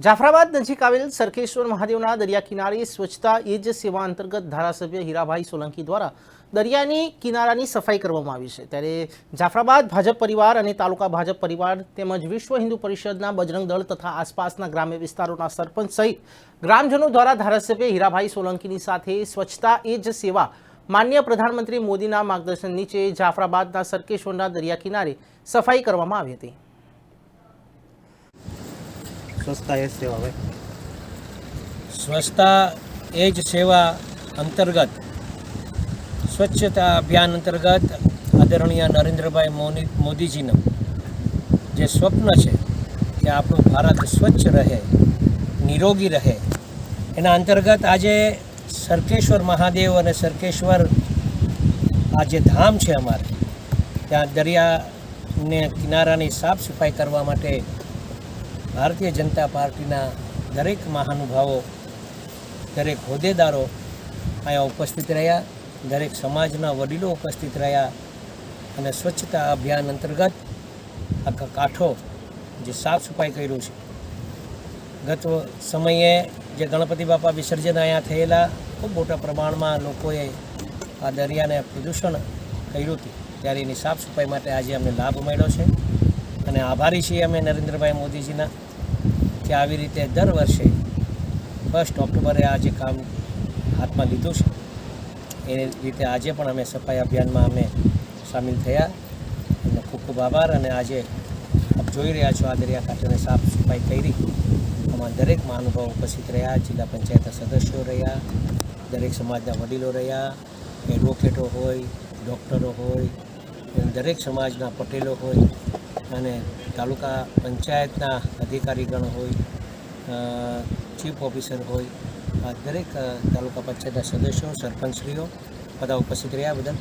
જાફરાબાદ નજીક આવેલ સરખેશ્વર મહાદેવના દરિયા કિનારે સ્વચ્છતા એ જ સેવા અંતર્ગત ધારાસભ્ય હીરાભાઈ સોલંકી દ્વારા દરિયાની કિનારાની સફાઈ કરવામાં આવી છે. ત્યારે જાફરાબાદ ભાજપ પરિવાર અને તાલુકા ભાજપ પરિવાર તેમજ વિશ્વ હિન્દુ પરિષદના બજરંગ દળ તથા આસપાસના ગ્રામ્ય વિસ્તારોના સરપંચ સહિત ગ્રામજનો દ્વારા ધારાસભ્ય હીરાભાઈ સોલંકીની સાથે સ્વચ્છતા એ જ સેવા માન્ય પ્રધાનમંત્રી મોદીના માર્ગદર્શન નીચે જાફરાબાદના સરકેશ્વરના દરિયા કિનારે સફાઈ કરવામાં આવી હતી. સ્વચ્છતા એ સેવા ભાઈ સ્વચ્છતા એ જ સેવા અંતર્ગત સ્વચ્છતા અભિયાન અંતર્ગત આદરણીય નરેન્દ્રભાઈ મોદીજીનું જે સ્વપ્ન છે કે આપણું ભારત સ્વચ્છ રહે, નિરોગી રહે, એના અંતર્ગત આજે સરકેશ્વર મહાદેવ અને સરકેશ્વર આ જે ધામ છે અમારે, ત્યાં દરિયાને કિનારાની સાફ સફાઈ કરવા માટે ભારતીય જનતા પાર્ટીના દરેક મહાનુભાવો, દરેક હોદ્દેદારો અહીંયા ઉપસ્થિત રહ્યા, દરેક સમાજના વડીલો ઉપસ્થિત રહ્યા અને સ્વચ્છતા અભિયાન અંતર્ગત આખા કાંઠો જે સાફ સફાઈ કર્યું છે. ગત સમયે જે ગણપતિ બાપા વિસર્જન અહીંયા થયેલા, ખૂબ મોટા પ્રમાણમાં લોકોએ આ દરિયાને પ્રદૂષણ કર્યું હતું. ત્યારે એની સાફ સફાઈ માટે આજે અમને લાભ મળ્યો છે. અને આભારી છીએ અમે નરેન્દ્રભાઈ મોદીજીના કે આવી રીતે દર વર્ષે ફર્સ્ટ ઓક્ટોબરે આ જે કામ હાથમાં લીધું છે, એ રીતે આજે પણ અમે સફાઈ અભિયાનમાં અમે સામેલ થયા. એમનો ખૂબ ખૂબ આભાર અને આજે આપ જોઈ રહ્યા છો આ દરિયાકાંઠાને સાફ સફાઈ કરી. આમાં દરેક મહાનુભાવ ઉપસ્થિત રહ્યા, જિલ્લા પંચાયતના સદસ્યો રહ્યા, દરેક સમાજના વડીલો રહ્યા, એડવોકેટો હોય, ડૉક્ટરો હોય, દરેક સમાજના પટેલો હોય. અને તાલુકા પંચાયતના અધિકારીગણ હોય ચીફ ઓફિસર હોય દરેક તાલુકા પંચાયતના સદસ્યો, સરપંચશ્રીઓ બધા ઉપસ્થિત રહ્યા બદલ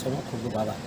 સૌનો ખૂબ ખૂબ આભાર.